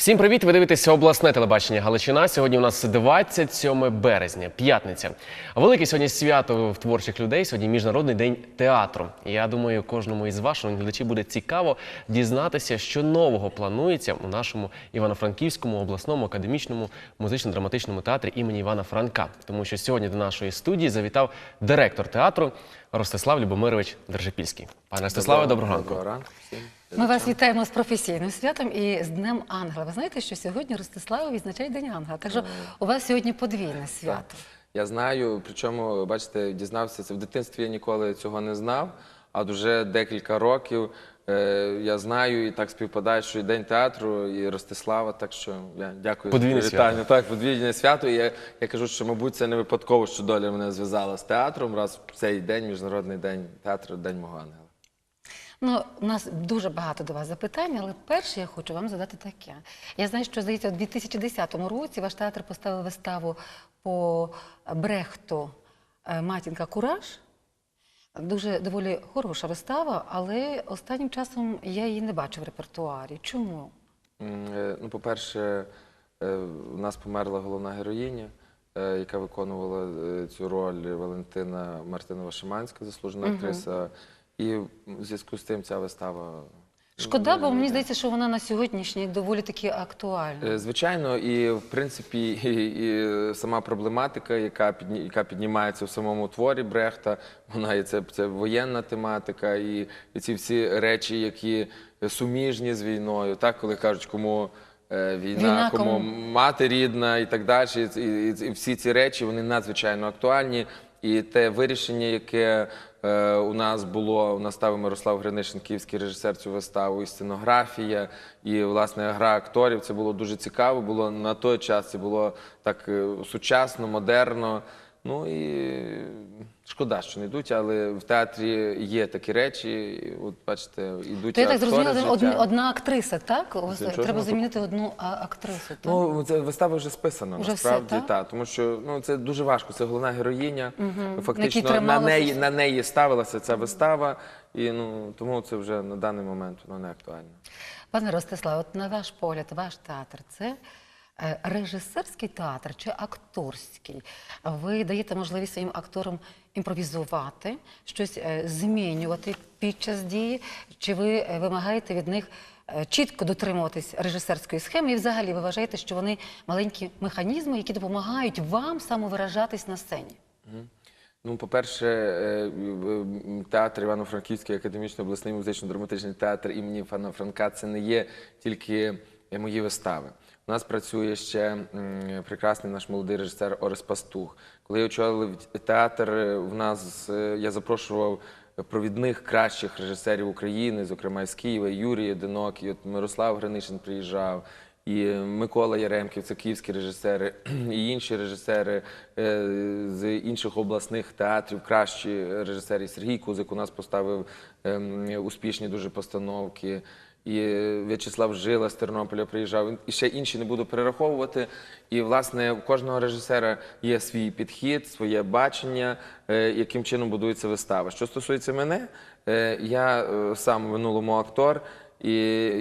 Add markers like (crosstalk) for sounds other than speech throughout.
Всім привіт! Ви дивитеся обласне телебачення Галичина. Сьогодні у нас 27 березня, п'ятниця. Велике сьогодні свято в творчих людей. Сьогодні міжнародний день театру. Я думаю, кожному із ваших глядачів буде цікаво дізнатися, що нового планується у нашому Івано-Франківському обласному академічному музично-драматичному театрі імені Івана Франка. Тому що сьогодні до нашої студії завітав директор театру Ростислав Любомирович Держипільський. Пане Ростиславе, доброго ранку. Доброго ранку всім. Ми вас вітаємо з професійним святом і з Днем Ангела. Ви знаєте, що сьогодні Ростислава відзначає День Ангела. Так що у вас сьогодні подвійне свято. Я знаю, причому, бачите, дізнався це в дитинстві. Я ніколи цього не знав. А вже декілька років е, я знаю і так співпадає, що і День театру, і Ростислава. Так що я дякую Подвійне за свято. Так, подвійне свято. І я, я кажу, що, мабуть, це не випадково, що доля мене зв'язала з театром. Раз в цей день, міжнародний день театру, день мого ангела. Ну, у нас дуже багато до вас запитань, але перше я хочу вам задати таке. Я знаю, що здається, у 2010 році ваш театр поставив виставу по Брехту е, Матінка Кураж. Дуже доволі хороша вистава, але останнім часом я її не бачу в репертуарі. Чому? Е, Ну, по-перше, е, у нас померла головна героїня, е, яка виконувала е, цю роль Валентина Мартинова Шиманська, заслужена актриса. І в зв'язку з тим ця вистава. Шкода, бо мені здається, що вона на сьогоднішній доволі таки актуальна. Е, Звичайно, і в принципі, (laughs) і, і сама проблематика, яка підні, яка піднімається в самому творі Брехта, вона і це, це воєнна тематика, і, і ці всі речі, які суміжні з війною, так коли кажуть, кому. е, Війна, Війна, кому кому- мати рідна і так далі. І, і, і всі ці речі вони надзвичайно актуальні. І те вирішення, яке у нас було, у нас ставив Мирослав Гринишин, київський режисер цю виставу, і сценографія, і власне гра акторів. Це було дуже цікаво. Було на той час. Це було так е, сучасно, модерно. Ну і шкода, що не йдуть, але в театрі є такі речі. От бачите, ідуть То я так зрозуміла, одна, одна актриса, так? Ось треба Ну, замінити одну а, актрису. Так? Ну, це вистава вже списана все, насправді, так? та, тому що ну це дуже важко. Це головна героїня. якій Фактично на трималося неї на неї ставилася ця вистава, і ну тому це вже на даний момент воно не актуально. Пане Ростислав, от на ваш погляд, ваш театр це режисерський театр чи акторський? Ви даєте можливість своїм акторам імпровізувати, щось е, змінювати під час дії? Чи ви е, вимагаєте від них е, чітко дотримуватись режисерської схеми? І взагалі ви вважаєте, що вони маленькі механізми, які допомагають вам самовиражатись на сцені? Ну, по-перше, е, театр Івано-Франківський академічний обласний музично-драматичний театр імені Івана Франка це не є тільки е, мої вистави. У нас працює ще прекрасний наш молодий режисер Орес Пастух. Коли я очолив театр, е, в нас е, я запрошував провідних кращих режисерів України, зокрема з Києва, Юрій Одинок, от Мирослав Гринишин приїжджав. І Микола Яремків, це київські режисери, (clears throat) і інші режисери е, з інших обласних театрів, кращі режисери. Сергій Кузик у нас поставив ем, успішні дуже постановки. І В'ячеслав Жила з Тернополя приїжджав, і ще інші не буду перераховувати. І власне у кожного режисера є свій підхід, своє бачення, е, яким чином будується вистава. Що стосується мене, е, я е, сам в минулому актор. І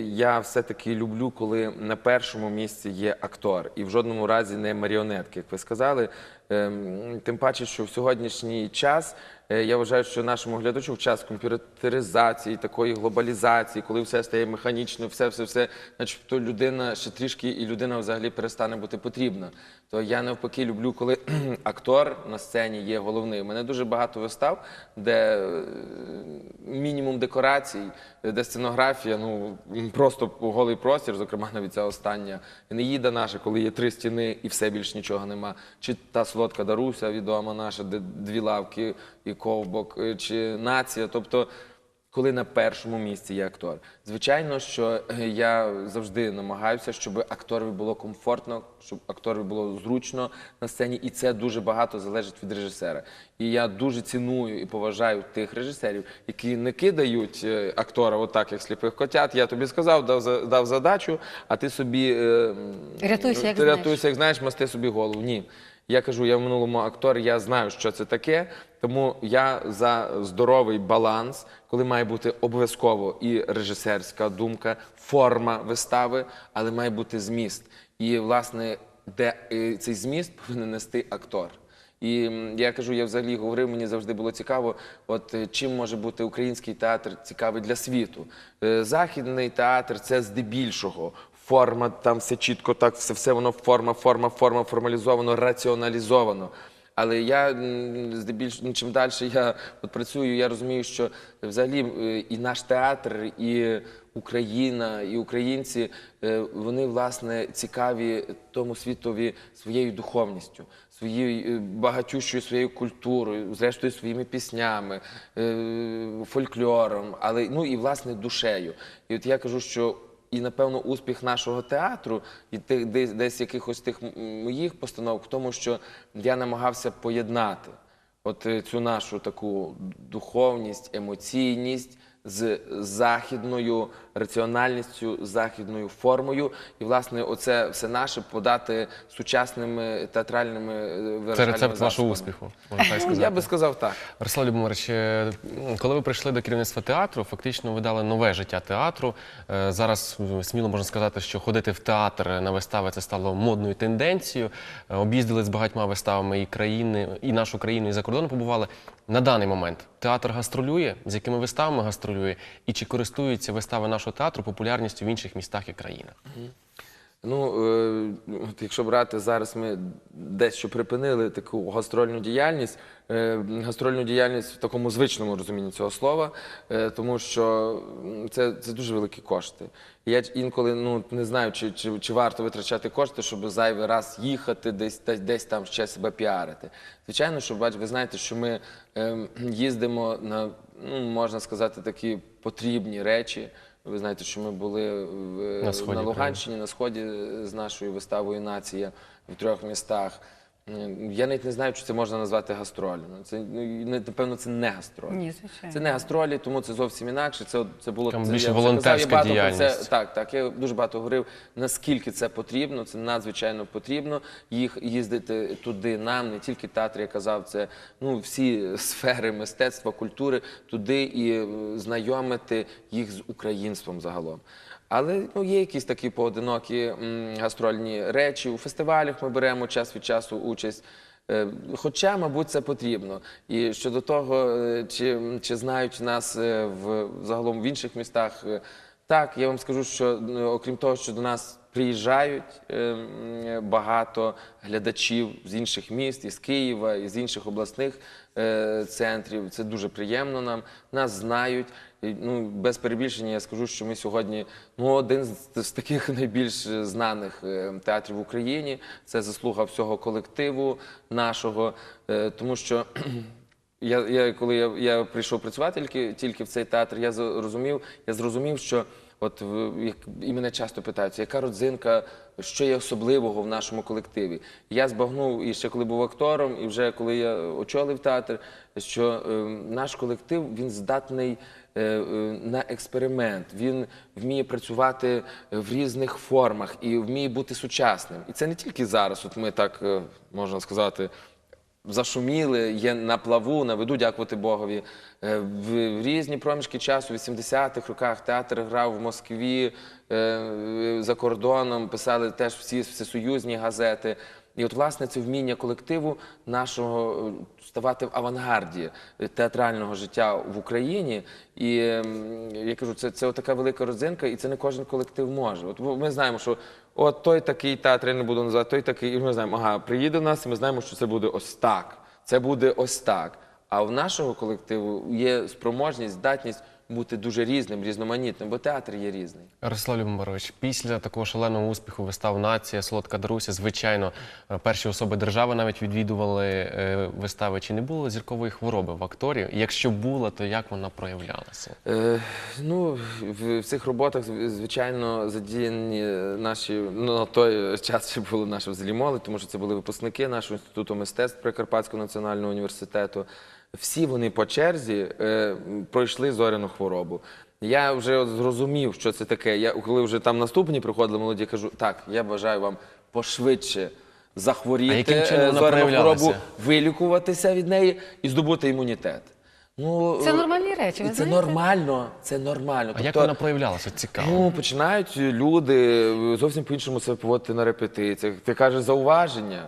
я все-таки люблю, коли на першому місці є актор, і в жодному разі не маріонетки, як ви сказали. Ем, Тим паче, що в сьогоднішній час я вважаю, що нашому глядачу в час комп'ютеризації, такої глобалізації, коли все стає механічно, все, все, все, значить, то людина ще трішки, і людина взагалі перестане бути потрібна. То я навпаки люблю, коли (clears throat) актор на сцені є головний. У мене дуже багато вистав, де е, мінімум декорацій, де сценографія, ну просто голий простір, зокрема навіть ця остання Енеїда наша, коли є три стіни і все більш нічого нема. Чи та солодка Даруся, відома наша, де дві лавки і ковбок, е, чи нація. Тобто коли на першому місці є актор. Звичайно, що е, я завжди намагаюся, щоб акторові було комфортно, щоб акторові було зручно на сцені, і це дуже багато залежить від режисера. І я дуже ціную і поважаю тих режисерів, які не кидають е, актора отак, як сліпих котят. Я тобі сказав, дав, дав задачу, а ти собі е, Рятуйся, як рятуйся, як знаєш, масти собі голову. Ні. Я кажу, я в минулому актор, я знаю, що це таке. Тому я за здоровий баланс, коли має бути обов'язково і режисерська думка, форма вистави, але має бути зміст. І власне, де е, цей зміст повинен нести актор. І я кажу, я взагалі говорив, мені завжди було цікаво, от е, чим може бути український театр цікавий для світу. Е, Західний театр це здебільшого. Форма, там все чітко, так, все, все воно форма, форма, форма, формалізовано, раціоналізовано. Але я м, здебільшого, ну, чим далі я от працюю, я розумію, що взагалі е, і наш театр, і Україна, і українці, е, вони власне цікаві тому світові своєю духовністю, своєю е, багатющою своєю культурою, зрештою своїми піснями, фольклором, але ну і власне душею. І от я кажу, що і напевно успіх нашого театру і тих десь, десь якихось тих моїх постановок в тому, що я намагався поєднати от е, цю нашу таку духовність, емоційність з західною раціональністю, західною формою, і власне оце все наше подати сучасними театральними е, Це виражальними рецепт вашого засобами. успіху, можна так сказати. я би сказав так. Руслан Любомирович, е, коли ви прийшли до керівництва театру, фактично ви дали нове життя театру. Е, Зараз е, сміло можна сказати, що ходити в театр на вистави це стало модною тенденцією. Е, Об'їздили з багатьма виставами і країни, і нашу країну, і за кордоном побували. На даний момент театр гастролює, з якими виставами гастролює, і чи користуються вистави нашого театру популярністю в інших містах і країнах? Ну, е, от якщо брати зараз, ми дещо припинили таку гастрольну діяльність, е, гастрольну діяльність в такому звичному розумінні цього слова, е, тому що це, це дуже великі кошти. Я інколи ну, не знаю, чи, чи, чи варто витрачати кошти, щоб зайвий раз їхати, десь, десь, десь там ще себе піарити. Звичайно, що бач, ви знаєте, що ми е, їздимо на, ну, можна сказати, такі потрібні речі. Ви знаєте, що ми були в, На сході на країни. Луганщині, на сході е, з нашою виставою Нація в трьох містах. Я навіть не знаю, чи це можна назвати гастролі. Ну, Це ну, не- напевно, це не гастролі. Ні, звичайно. Це не гастролі, тому це зовсім інакше. Це, це було Там це, більше я волонтерська казав, я діяльність. Це, так, так. Я дуже багато говорив, наскільки це потрібно. Це надзвичайно потрібно. Їх їздити туди нам, не тільки театр, я казав, це ну всі (laughs) сфери мистецтва, культури, туди і е, знайомити їх з українством загалом. Але ну, є якісь такі поодинокі гастрольні речі. У фестивалях ми беремо час від часу участь. Е, Хоча, мабуть, це потрібно. І щодо того, е, чи, чи знають нас е, в загалом в інших містах, так, я вам скажу, що окрім того, що до нас приїжджають багато глядачів з інших міст, із Києва, із інших обласних центрів. Це дуже приємно нам. Нас знають. Ну, без перебільшення я скажу, що ми сьогодні ну, один з, з таких (laughs) найбільш знаних е, театрів в Україні. Це заслуга всього колективу нашого, е, тому що. (clears throat) Я, я коли я, я прийшов працювати тільки, тільки в цей театр, я зрозумів, я зрозумів, що от як, і мене часто питаються, яка родзинка, що є особливого в нашому колективі. Я збагнув і ще коли був актором, і вже коли я очолив театр, що е, наш колектив він здатний на експеримент. Він вміє працювати в різних формах і вміє бути сучасним. І це не тільки зараз. От ми так е, можна сказати зашуміли, є на плаву, на виду, дякувати Богові. Е, В, різні проміжки часу, в 80-х роках театр грав в Москві, е, за кордоном, писали теж всі всесоюзні газети. І от, власне, це вміння колективу нашого е, ставати в авангарді театрального життя в Україні. І я кажу, це, це така велика родзинка, і це не кожен колектив може. От ми знаємо, що от той такий театр, я не буду називати, той такий, і ми знаємо, ага, приїде до нас, і ми знаємо, що це буде ось так. Це буде ось так. А в нашого колективу є спроможність, здатність бути дуже різним, різноманітним, бо театр є різний. Ярослав Любомирович, після такого шаленого успіху вистав Нація, Солодка Даруся, звичайно, е, перші особи держави навіть відвідували е, вистави. Чи не було зіркової хвороби в акторів? І Якщо була, то як вона проявлялася? Е, ну, в, в цих роботах, звичайно, задіяні наші, ну, на той час ще були наші взагалі молодь, тому що це були випускники нашого інституту мистецтв Прикарпатського національного університету. Всі вони по черзі е, пройшли зоряну хворобу. Я вже от зрозумів, що це таке. Я коли вже там наступні приходили молоді, я кажу, так, я бажаю вам пошвидше захворіти е, зоряну хворобу, вилікуватися від неї і здобути імунітет. Ну, Це е, нормальні речі, ви це знаєте? нормально, це нормально. А як вона проявлялася? Цікаво. Ну, починають люди е, зовсім по-іншому себе поводити на репетиціях. Ти кажеш зауваження,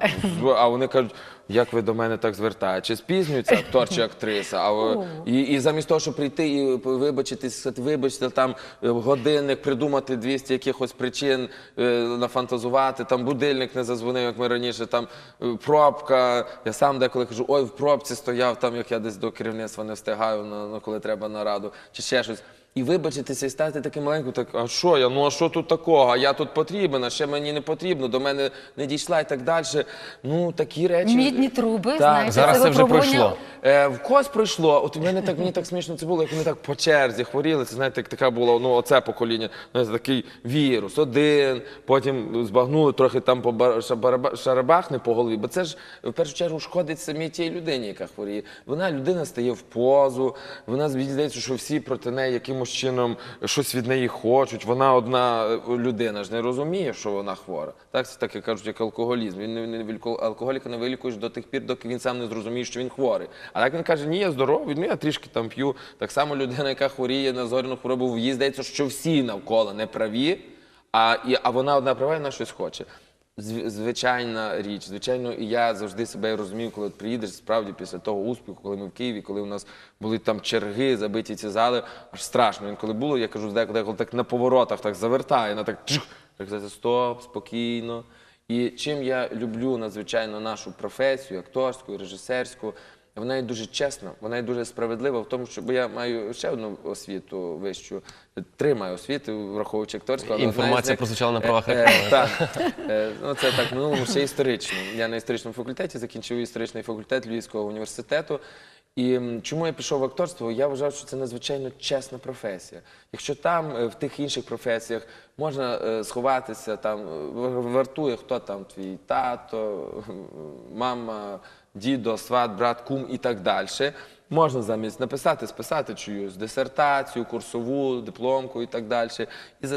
а вони кажуть, як ви до мене так звертаєте? Чи спізнюється актор чи актриса? А ви- і, і замість того, щоб прийти і вибачитись, сказати, вибачте, там е, годинник, придумати 200 якихось причин, е, нафантазувати, там будильник не зазвонив, як ми раніше, там е, пробка. Я сам деколи кажу, ой, в пробці стояв, там як я десь до керівництва не встигаю, на, на коли треба на раду, чи ще щось. І вибачитися і стати таким маленьким, так а що я? Ну а що тут такого? А я тут потрібен, а ще мені не потрібно, до мене не дійшла і так далі. Ну такі речі. Мідні труби, Так. знаєте, Зараз це вже випробування- пройшло. Е, в когось пройшло. От у мене так мені так смішно це було, як вони так по черзі хворіли. Це знаєте, як така була ну оце покоління. Знаєте, такий вірус, один, потім збагнули трохи там по бар- шабараба- шарабахне по голові. Бо це ж в першу чергу шкодить самій тій людині, яка хворіє. Вона людина стає в позу. Вона мені здається, що всі проти неї якимось чином щось від неї хочуть. Вона одна е, людина ж не розуміє, що вона хвора. Так це так як кажуть, як алкоголізм. Він не, алкоголіка не вилікуєш до тих пір, доки він сам не зрозуміє, що він хворий. А так він каже, ні, я здоровий, ну я трішки там п'ю. Так само людина, яка хворіє на зоряну хворобу, їй здається, що всі навколо не праві, а, і, а вона одна права і вона щось хоче. Зв- Звичайна річ, звичайно, і я завжди себе розумів, коли приїдеш справді після того успіху, коли ми в Києві, коли у нас були там черги, забиті ці зали, аж страшно. Інколи було, я кажу, деколи, так на поворотах так завертає, на так чух, так стоп, спокійно. І чим я люблю надзвичайно нашу професію, акторську, режисерську, вона є дуже чесна, вона є дуже справедлива в тому, що бо я маю ще одну освіту вищу, три маю освіти, враховуючи акторську. але Інформація них- прозвучала на правах Е, е, реклами. Так, Е, ну це так, в минулому ще історично. Я на історичному факультеті закінчив історичний факультет Львівського університету. І чому я пішов в акторство? Я вважав, що це надзвичайно чесна професія. Якщо там, е, в тих інших професіях, можна е, сховатися, там е, вартує хто там твій тато, мама, дідо, сват, брат, кум і так далі. Можна замість написати, списати чиюсь дисертацію, курсову, дипломку і так далі,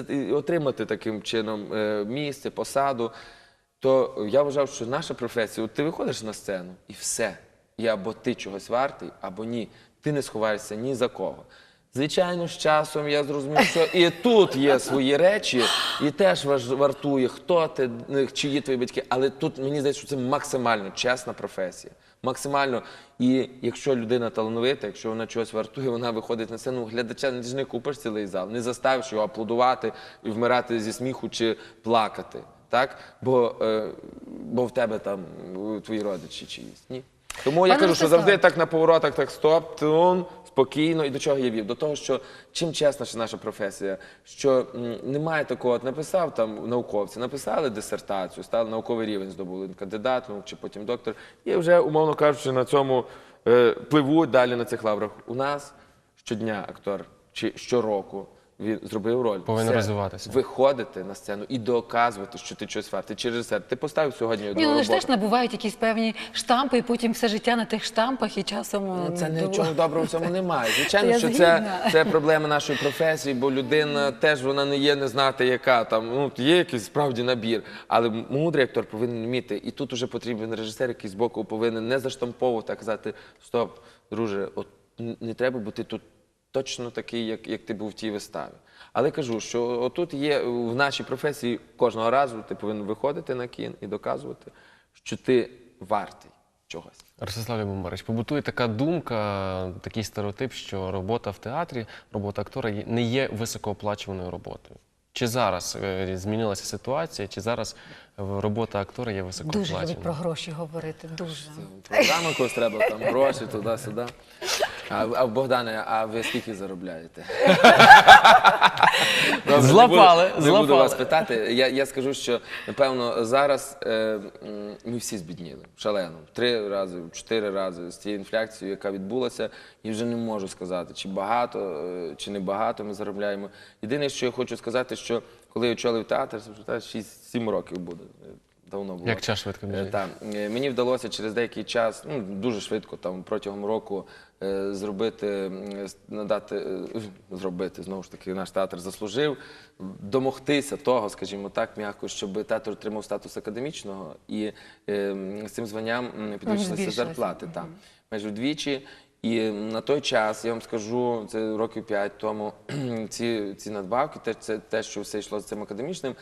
і, отримати таким чином е, місце, посаду. То я вважав, що наша професія, от ти виходиш на сцену і все. І або ти чогось вартий, або ні. Ти не сховаєшся ні за кого. Звичайно, з часом я зрозумів, що і тут є свої речі, і теж вартує, хто ти, е, чиї твої батьки. Але тут мені здається, що це максимально чесна професія. Максимально. І якщо людина талановита, якщо вона чогось вартує, вона виходить на сцену, глядача ти ж не купиш цілий зал, не заставиш його аплодувати і вмирати зі сміху чи плакати. Так? Бо, е, бо в тебе там твої родичі чиїсь. Ні. Тому я Пане кажу, що завжди так на поворотах, так стоп, тун, спокійно. І до чого я вів? До того, що чим чесна ще наша професія, що немає такого, от написав там науковці, написали дисертацію, стали науковий рівень, здобули кандидат чи потім доктор, і вже, умовно кажучи, на цьому е, пливуть далі на цих лаврах. У нас щодня актор чи щороку. Він зробив роль. Повинен Все. розвиватися. Виходити на сцену і доказувати, що ти щось вартий. Чи режисер. Ти поставив сьогодні одну Ні, ну вони ж теж набувають якісь певні штампи, і потім все життя на тих штампах і часом. Ну, Це ну, нічого доброго в цьому немає. (laughs) Звичайно, я що це, згідна. це проблема нашої професії, бо людина теж вона не є не знати, яка там. Ну є якийсь справді набір, але мудрий актор повинен вміти. І тут уже потрібен режисер, який з боку повинен не заштамповувати, а казати: Стоп, друже, от не треба бути тут точно такий, як, як ти був в тій виставі. Але кажу, що отут є в нашій професії кожного разу ти повинен виходити на кін і доказувати, що ти вартий чогось. Ростислав Любомирович, побутує така думка, такий стереотип, що робота в театрі, робота актора не є високооплачуваною роботою. Чи зараз е, змінилася ситуація, чи зараз робота актора є Дуже високооплачуваною? любить про гроші говорити. Дуже. Програма якось треба, там гроші туди-сюди. А, а Богдане, а ви скільки заробляєте? (laughs) Добре, Злапали, не буду, не буду злапали. вас питати. Я, я скажу, що напевно зараз е, м, ми всі збідніли шалено. В Три рази, в чотири рази з тією інфляцією, яка відбулася, і вже не можу сказати, чи багато, е, чи не багато ми заробляємо. Єдине, що я хочу сказати, що коли я очолив театр, це та, 6-7 років буде. давно було. Як час швидко Е. Е, мені вдалося через деякий час, ну дуже швидко, там протягом року е, зробити, надати, е, (laughs) зробити знову ж таки, наш театр заслужив, домогтися того, скажімо так, м'яко, щоб театр отримав статус академічного і е, з цим званням підвищилися зарплати. Майже вдвічі. І на той час, я вам скажу, це років п'ять тому, (clears throat) ці, ці надбавки, те, це те, що все йшло з цим академічним,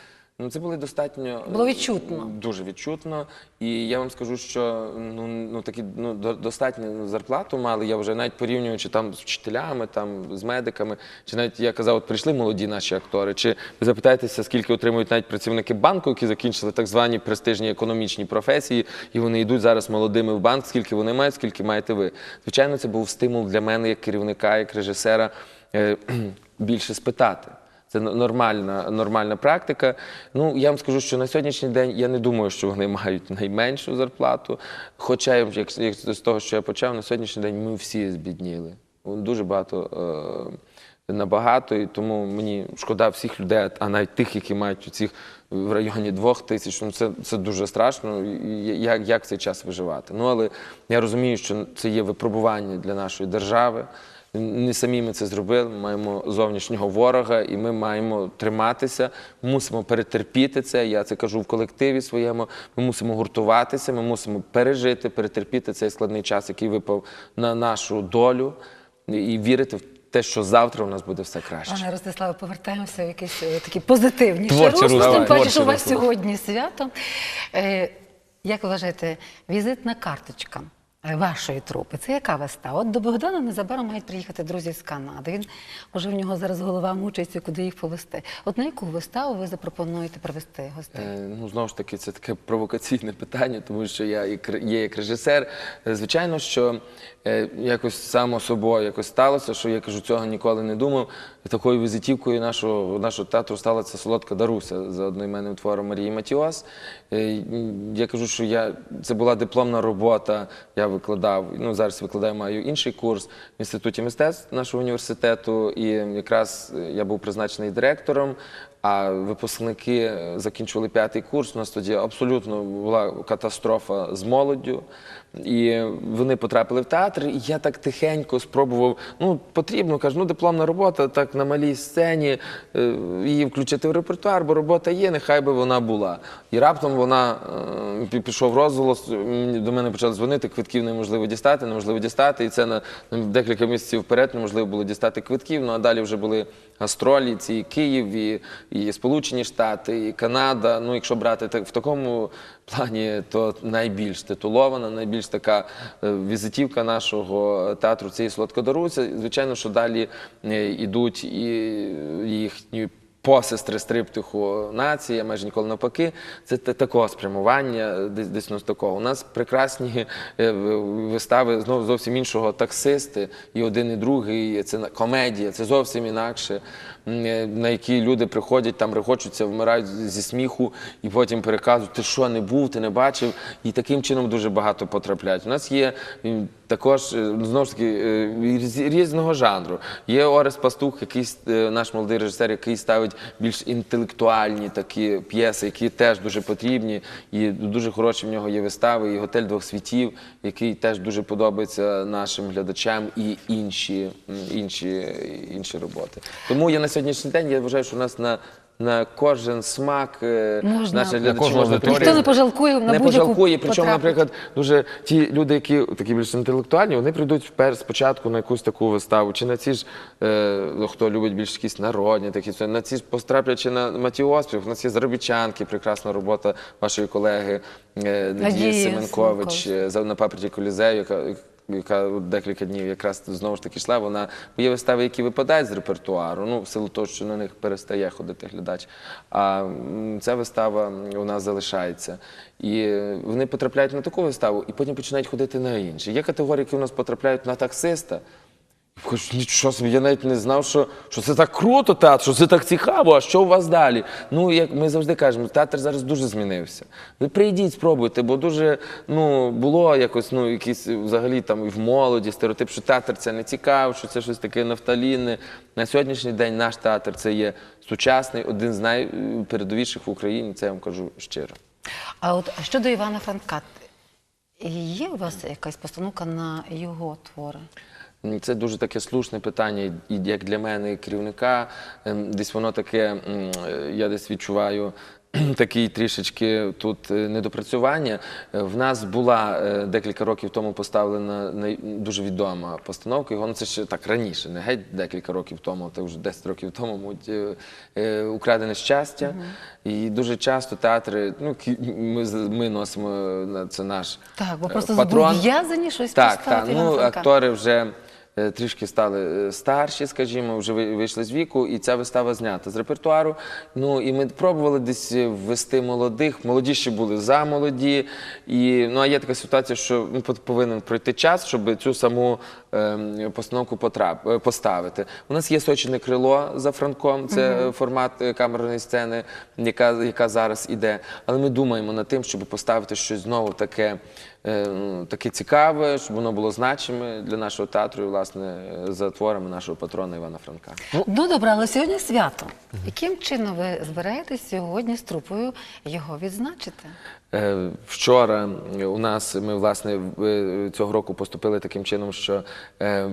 ну це були достатньо Було відчутно. дуже відчутно. І я вам скажу, що ну, ну такі ну достатню зарплату мали. Я вже навіть порівнюючи там з вчителями, там з медиками, чи навіть я казав, от прийшли молоді наші актори. Чи ви запитаєтеся, скільки отримують навіть працівники банку, які закінчили так звані престижні економічні професії, і вони йдуть зараз молодими в банк, скільки вони мають, скільки маєте ви. Звичайно, це був стимул для мене як керівника, як режисера е, (clears throat) більше спитати. Це нормальна, нормальна практика. Ну, я вам скажу, що на сьогоднішній день я не думаю, що вони (laughs) мають найменшу зарплату. Хоча, як, як з того, що я почав, на сьогоднішній день ми всі збідніли. Дуже багато. Е, Набагато, і тому мені шкода всіх людей, а навіть тих, які мають у цих в районі двох тисяч. Ну це, це дуже страшно. Як, як цей час виживати? Ну але я розумію, що це є випробування для нашої держави. Не самі ми це зробили. Ми маємо зовнішнього ворога, і ми маємо триматися. Мусимо перетерпіти це. Я це кажу в колективі своєму. Ми мусимо гуртуватися. Ми мусимо пережити, перетерпіти цей складний час, який випав на нашу долю, і вірити в те, що завтра у нас буде все краще. Пане Ростиславе, повертаємося в якісь е, такі позитивні русло, тим паче, що у вас сьогодні свято. Е, як ви вважаєте, візитна карточка вашої трупи, це яка вистава? От до Богдана незабаром мають приїхати друзі з Канади. Він уже в нього зараз голова мучиться, куди їх повести. От на яку виставу ви запропонуєте привезти гостей? Е, Ну, знову ж таки, це таке провокаційне питання, тому що я є як режисер. Е, Звичайно, що е, якось само собою якось сталося, що я кажу, цього ніколи не думав. Такою візитівкою нашого, нашого театру стала ця солодка Даруся за одноіменним твором Марії Матіос. Е, Я кажу, що я, це була дипломна робота, я викладав, ну зараз викладаю, маю інший курс в інституті мистецтв нашого університету, і якраз е, я був призначений директором. А випускники закінчили закінчували п'ятий курс. У нас тоді абсолютно була катастрофа з молоддю. І вони потрапили в театр, і я так тихенько спробував. Ну, потрібно, кажу, ну дипломна робота, так на малій сцені, е, її включити в репертуар, бо робота є, нехай би вона була. І раптом вона е, пішов розголос. До мене почали дзвонити, квитків неможливо дістати, неможливо дістати. І це на декілька місяців вперед неможливо було дістати квитків. Ну а далі вже були гастролі, ці і Київ, і, і Сполучені Штати, і Канада. Ну, якщо брати так в такому плані, то найбільш титулована, найбільш така е, візитівка нашого театру це і. Звичайно, що далі йдуть і їхні. Посестри стриптиху нації, а майже ніколи навпаки. Це такого спрямування, десь ну, такого. У нас прекрасні е, вистави знову зовсім іншого таксисти, і один, і другий. Це комедія, це зовсім інакше, е, на які люди приходять, там регочуться, вмирають зі сміху, і потім переказують, ти що не був, ти не бачив. І таким чином дуже багато потрапляють. У нас є також е, знову ж таки е, різного жанру. Є Орес Пастух, який е, наш молодий режисер, який ставить більш інтелектуальні такі п'єси, які теж дуже потрібні. І дуже хороші в нього є вистави. І готель двох світів, який теж дуже подобається нашим глядачам, і інші, інші, інші роботи. Тому я на сьогоднішній день я вважаю, що у нас на На кожен смак е, Можна. наші На глядачі кожну можна аудиторію. Ніхто не пожалкує на не будь-яку пожалкує. Причому, наприклад, дуже ті люди, які такі більш інтелектуальні, вони прийдуть впер спочатку на якусь таку виставу, чи на ці ж е, ну, хто любить більш якісь народні, такі це, на ці ж постраплячи на Матіоспів. У нас є заробітчанки, прекрасна робота вашої колеги е, Надії Надії Семенкович Семенкович. е, за на папері Колізею, яка. Яка декілька днів якраз знову ж таки йшла, вона є вистави, які випадають з репертуару, ну в силу того, що на них перестає ходити глядач. А ця вистава у нас залишається. І вони потрапляють на таку виставу, і потім починають ходити на інші. Є категорії, які у нас потрапляють на таксиста. Хоч нічого собі, я навіть не знав, що, що це так круто, театр, що це так цікаво, а що у вас далі? Ну, як ми завжди кажемо, театр зараз дуже змінився. Ви прийдіть, спробуйте, бо дуже ну, було якось, ну, якісь взагалі там і в молоді стереотип, що театр це не цікаво, що це щось таке нафталінне. На сьогоднішній день наш театр це є сучасний, один з найпередовіших в Україні, це я вам кажу щиро. А от щодо Івана Франка, є у вас якась постановка на його твори? Це дуже таке слушне питання, і як для мене, і керівника. Ем, Десь воно таке, е, я десь відчуваю. Такий трішечки тут е, недопрацювання. Е, В нас була декілька років тому поставлена дуже відома постановка. Його ну це ще так раніше, не геть декілька років тому, це вже 10 років тому, мабуть, Украдене щастя. І дуже часто театри, ну ми, ми носимо це наш Так, бо просто патрон. зобов'язані щось Так, поставити так. Івана Ну, актори вже трішки стали е, старші, скажімо, вже ви- вийшли з віку, і ця вистава знята з репертуару. Ну і ми пробували десь е, ввести молодих. Молоді ще були за молоді. І ну а є така ситуація, що ну, повинен пройти час, щоб цю саму постановку потрап, е, поставити. У нас є сочне крило за Франком, це формат е, камерної сцени, яка, яка зараз іде. Але ми думаємо над тим, щоб поставити щось знову таке, е, ну, таке цікаве, щоб воно було значиме для нашого театру, і, власне, за творами нашого патрона Івана Франка. Ну добре, але сьогодні свято. Яким чином ви збираєтесь сьогодні з трупою його відзначити? Е, Вчора у нас ми власне е, цього року поступили таким чином, що е,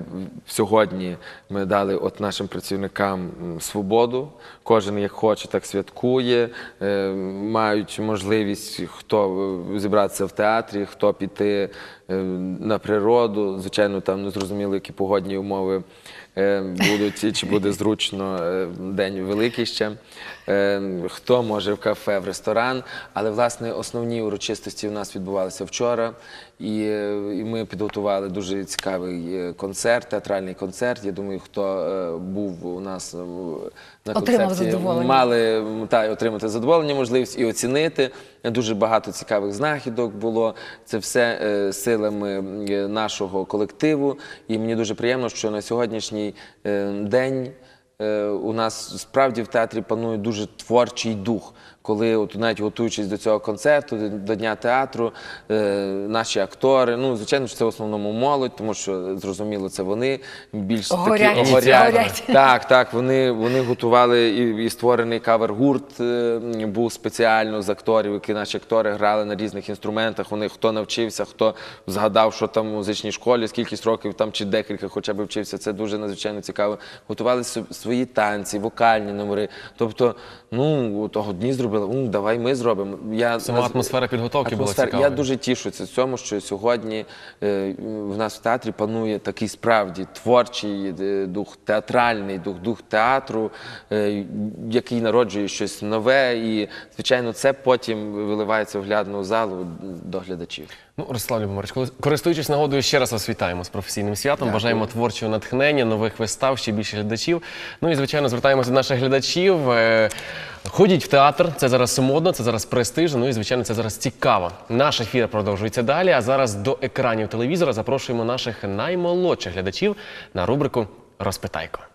сьогодні ми дали от нашим працівникам свободу. Кожен як хоче, так святкує. Мають можливість хто зібратися в театрі, хто піти на природу. Звичайно, там не зрозуміло, які погодні умови е, будуть, і чи буде зручно е, день великий ще. Е, Хто може в кафе, в ресторан. Але власне основні урочистості у нас відбувалися вчора, і, е, і ми підготували дуже цікавий е, концерт, театральний концерт. Я думаю, хто е, був у нас на концерті, мали та, отримати задоволення, можливість і оцінити. Дуже багато цікавих знахідок було. Це все силами нашого колективу. І мені дуже приємно, що на сьогоднішній день. У нас справді в театрі панує дуже творчий дух, коли от навіть готуючись до цього концерту, до- Дня театру, е, наші актори, ну звичайно, що це в основному молодь, тому що зрозуміло, це вони більш Горять, такі горять. Так, так. Вони, вони готували і, і створений кавер-гурт е, був спеціально з акторів, які наші актори грали на різних інструментах. Вони хто навчився, хто згадав, що там в музичній школі, скількись років там чи декілька хоча б вчився. Це дуже надзвичайно цікаво. Готували свої танці, вокальні номери. Тобто, ну того дні зробили. Ну, давай ми зробимо. Я Сама наз- атмосфера підготовки була Атмосфера. цікавою. Я дуже тішуся цьому, що сьогодні е, в нас в театрі панує такий справді творчий е, дух, театральний дух, дух театру, е, який народжує щось нове. І, звичайно, це потім виливається в глядну залу до глядачів. Ну, Ростислав Любомирович, користуючись нагодою, ще раз вас вітаємо з професійним святом. Дякую. Бажаємо творчого натхнення, нових вистав, ще більше глядачів. Ну і звичайно, звертаємося до наших глядачів. Ходіть в театр, це зараз модно, це зараз престижно. Ну і звичайно, це зараз цікаво. Наш ефір продовжується далі. А зараз до екранів телевізора запрошуємо наших наймолодших глядачів на рубрику Розпитайко.